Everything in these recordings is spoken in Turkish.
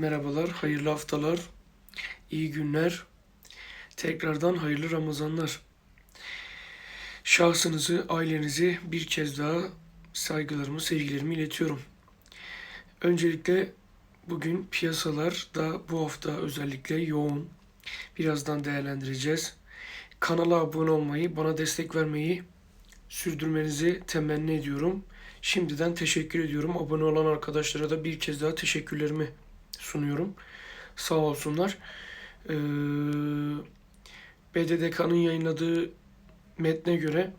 merhabalar, hayırlı haftalar, iyi günler, tekrardan hayırlı Ramazanlar. Şahsınızı, ailenizi bir kez daha saygılarımı, sevgilerimi iletiyorum. Öncelikle bugün piyasalar da bu hafta özellikle yoğun. Birazdan değerlendireceğiz. Kanala abone olmayı, bana destek vermeyi sürdürmenizi temenni ediyorum. Şimdiden teşekkür ediyorum. Abone olan arkadaşlara da bir kez daha teşekkürlerimi sunuyorum. Sağ olsunlar. Ee, BDDK'nın yayınladığı metne göre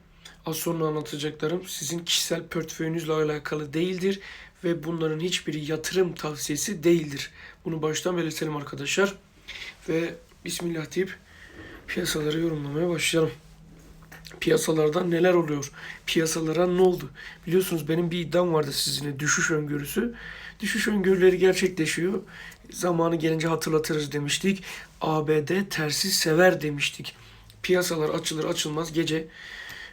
az sonra anlatacaklarım sizin kişisel portföyünüzle alakalı değildir ve bunların hiçbiri yatırım tavsiyesi değildir. Bunu baştan belirtelim arkadaşlar. Ve Bismillah deyip piyasaları yorumlamaya başlayalım piyasalarda neler oluyor? Piyasalara ne oldu? Biliyorsunuz benim bir iddiam vardı sizinle düşüş öngörüsü. Düşüş öngörüleri gerçekleşiyor. Zamanı gelince hatırlatırız demiştik. ABD tersi sever demiştik. Piyasalar açılır açılmaz gece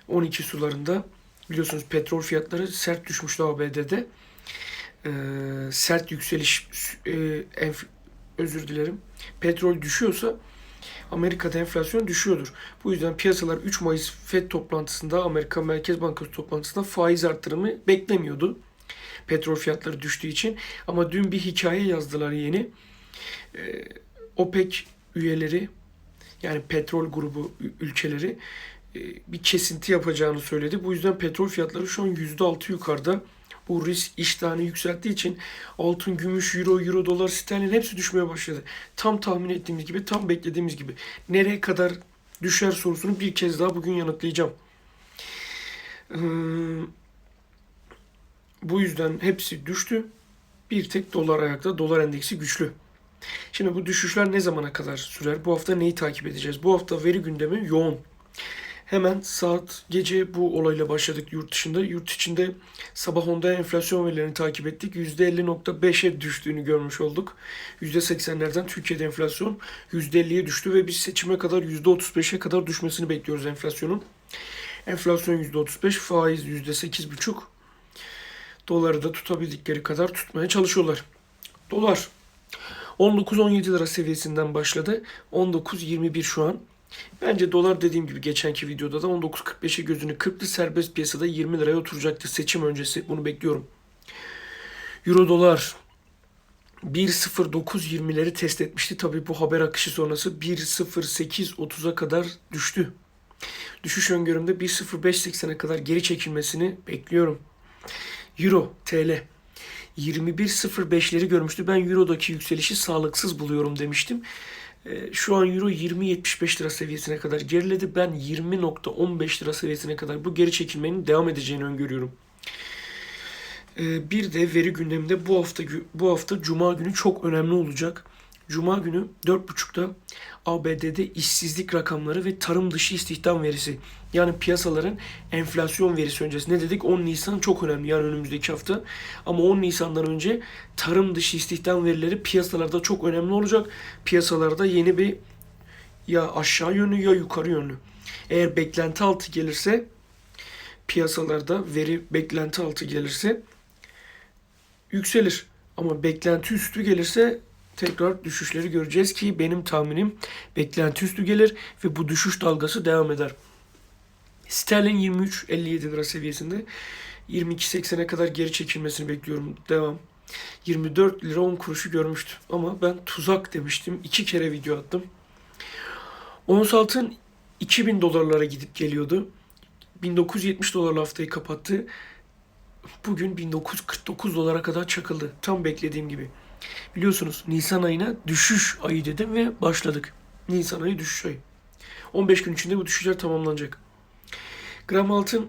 12 sularında biliyorsunuz petrol fiyatları sert düşmüştü ABD'de. Ee, sert yükseliş e, enf- özür dilerim. Petrol düşüyorsa Amerika'da enflasyon düşüyordur. Bu yüzden piyasalar 3 Mayıs FED toplantısında Amerika Merkez Bankası toplantısında faiz artırımı beklemiyordu. Petrol fiyatları düştüğü için. Ama dün bir hikaye yazdılar yeni. Ee, OPEC üyeleri yani petrol grubu ülkeleri e, bir kesinti yapacağını söyledi. Bu yüzden petrol fiyatları şu an %6 yukarıda. Bu risk iştahını yükselttiği için altın, gümüş, euro, euro, dolar, sterlin hepsi düşmeye başladı. Tam tahmin ettiğimiz gibi, tam beklediğimiz gibi. Nereye kadar düşer sorusunu bir kez daha bugün yanıtlayacağım. Ee, bu yüzden hepsi düştü. Bir tek dolar ayakta, dolar endeksi güçlü. Şimdi bu düşüşler ne zamana kadar sürer? Bu hafta neyi takip edeceğiz? Bu hafta veri gündemi yoğun. Hemen saat gece bu olayla başladık yurt dışında. Yurt içinde sabah 10'da enflasyon verilerini takip ettik. %50.5'e düştüğünü görmüş olduk. %80'lerden Türkiye'de enflasyon %50'ye düştü ve biz seçime kadar %35'e kadar düşmesini bekliyoruz enflasyonun. Enflasyon %35, faiz %8,5. Doları da tutabildikleri kadar tutmaya çalışıyorlar. Dolar 19-17 lira seviyesinden başladı. 19-21 şu an. Bence dolar dediğim gibi geçenki videoda da 19.45'e gözünü kırptı. Serbest piyasada 20 liraya oturacaktı seçim öncesi. Bunu bekliyorum. Euro dolar 1.09.20'leri test etmişti. Tabii bu haber akışı sonrası 1.08.30'a kadar düştü. Düşüş öngörümde 1.05.80'e kadar geri çekilmesini bekliyorum. Euro, TL 21.05'leri görmüştü. Ben Euro'daki yükselişi sağlıksız buluyorum demiştim. Ee, Şu an Euro 20.75 lira seviyesine kadar geriledi. Ben 20.15 lira seviyesine kadar bu geri çekilmenin devam edeceğini öngörüyorum. Ee, Bir de veri gündeminde bu hafta bu hafta Cuma günü çok önemli olacak. Cuma günü 4.30'da ABD'de işsizlik rakamları ve tarım dışı istihdam verisi. Yani piyasaların enflasyon verisi öncesi. Ne dedik? 10 Nisan çok önemli yani önümüzdeki hafta. Ama 10 Nisan'dan önce tarım dışı istihdam verileri piyasalarda çok önemli olacak. Piyasalarda yeni bir ya aşağı yönlü ya yukarı yönlü. Eğer beklenti altı gelirse piyasalarda veri beklenti altı gelirse yükselir. Ama beklenti üstü gelirse tekrar düşüşleri göreceğiz ki benim tahminim beklenti üstü gelir ve bu düşüş dalgası devam eder. Sterlin 23.57 lira seviyesinde 22.80'e kadar geri çekilmesini bekliyorum. Devam. 24 lira 10 kuruşu görmüştü. Ama ben tuzak demiştim. İki kere video attım. Ons altın 2000 dolarlara gidip geliyordu. 1970 dolarla haftayı kapattı. Bugün 1949 dolara kadar çakıldı. Tam beklediğim gibi. Biliyorsunuz Nisan ayına düşüş ayı dedim ve başladık. Nisan ayı düşüş ayı. 15 gün içinde bu düşüşler tamamlanacak. Gram altın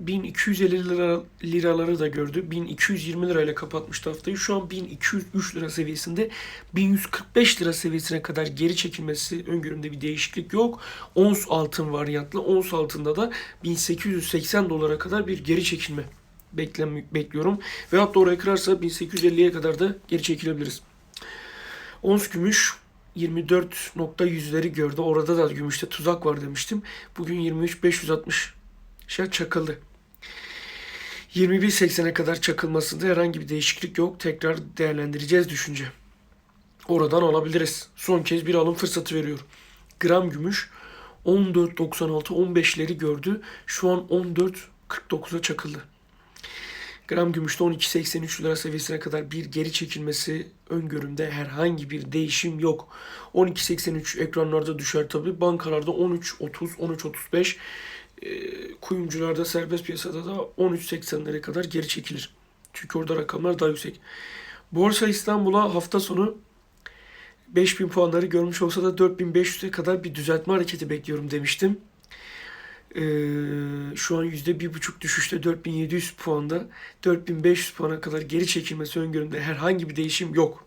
1250 lira, liraları da gördü. 1220 lirayla kapatmıştı haftayı. Şu an 1203 lira seviyesinde. 1145 lira seviyesine kadar geri çekilmesi öngörümde bir değişiklik yok. Ons altın varyantlı. Ons altında da 1880 dolara kadar bir geri çekilme beklem bekliyorum. Ve hatta oraya kırarsa 1850'ye kadar da geri çekilebiliriz. Ons gümüş 24.100'leri gördü. Orada da gümüşte tuzak var demiştim. Bugün 23.560 şey çakıldı. 21.80'e kadar çakılmasında herhangi bir değişiklik yok. Tekrar değerlendireceğiz düşünce. Oradan alabiliriz. Son kez bir alım fırsatı veriyor. Gram gümüş 14.96 15'leri gördü. Şu an 14.49'a çakıldı. Gram gümüşte 12.83 lira seviyesine kadar bir geri çekilmesi öngörümde herhangi bir değişim yok. 12.83 ekranlarda düşer tabi. Bankalarda 13.30, 13.35. E, kuyumcularda serbest piyasada da 13.80'lere kadar geri çekilir. Çünkü orada rakamlar daha yüksek. Borsa İstanbul'a hafta sonu 5000 puanları görmüş olsa da 4500'e kadar bir düzeltme hareketi bekliyorum demiştim. Ee, şu an %1,5 düşüşte 4700 puanda 4500 puana kadar geri çekilmesi öngörümde herhangi bir değişim yok.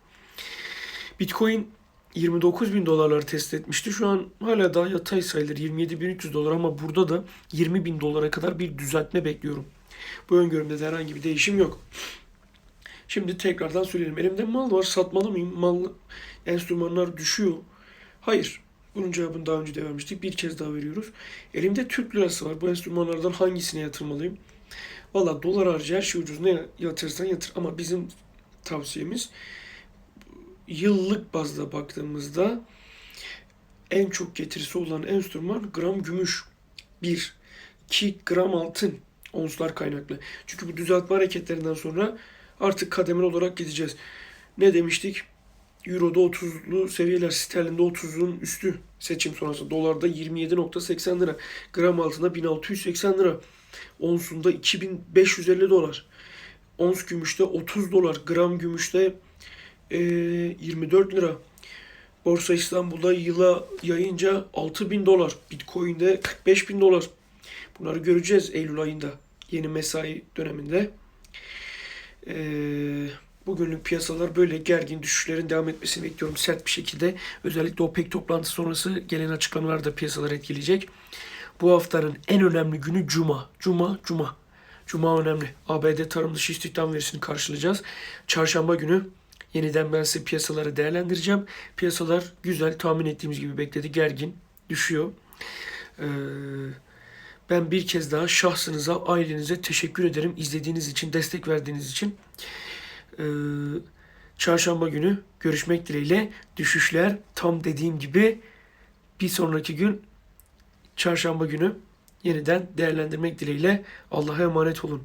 Bitcoin 29 bin dolarları test etmişti. Şu an hala daha yatay sayılır 27.300 dolar ama burada da 20 bin dolara kadar bir düzeltme bekliyorum. Bu öngörümde de herhangi bir değişim yok. Şimdi tekrardan söyleyelim. Elimde mal var. Satmalı mıyım? Mal enstrümanlar düşüyor. Hayır. Bunun cevabını daha önce de vermiştik. Bir kez daha veriyoruz. Elimde Türk lirası var. Bu enstrümanlardan hangisine yatırmalıyım? Valla dolar harici her şey ucuz. Ne yatırırsan yatır. Ama bizim tavsiyemiz yıllık bazda baktığımızda en çok getirisi olan enstrüman gram gümüş. 1. 2 gram altın. Onslar kaynaklı. Çünkü bu düzeltme hareketlerinden sonra artık kademeli olarak gideceğiz. Ne demiştik? Euro'da 30'lu seviyeler, sterlinde 30'un üstü seçim sonrası. Dolarda 27.80 lira. Gram altında 1680 lira. Onsunda 2550 dolar. Ons gümüşte 30 dolar. Gram gümüşte e, 24 lira. Borsa İstanbul'da yıla yayınca 6000 dolar. Bitcoin'de 45 bin dolar. Bunları göreceğiz Eylül ayında. Yeni mesai döneminde. Ee, bugünlük piyasalar böyle gergin düşüşlerin devam etmesini bekliyorum sert bir şekilde. Özellikle OPEC toplantısı sonrası gelen açıklamalar da piyasaları etkileyecek. Bu haftanın en önemli günü Cuma. Cuma, Cuma. Cuma önemli. ABD tarım dışı istihdam verisini karşılayacağız. Çarşamba günü yeniden ben size piyasaları değerlendireceğim. Piyasalar güzel tahmin ettiğimiz gibi bekledi. Gergin, düşüyor. Ee, ben bir kez daha şahsınıza, ailenize teşekkür ederim. İzlediğiniz için, destek verdiğiniz için. Ee, çarşamba günü görüşmek dileğiyle. Düşüşler tam dediğim gibi bir sonraki gün çarşamba günü yeniden değerlendirmek dileğiyle. Allah'a emanet olun.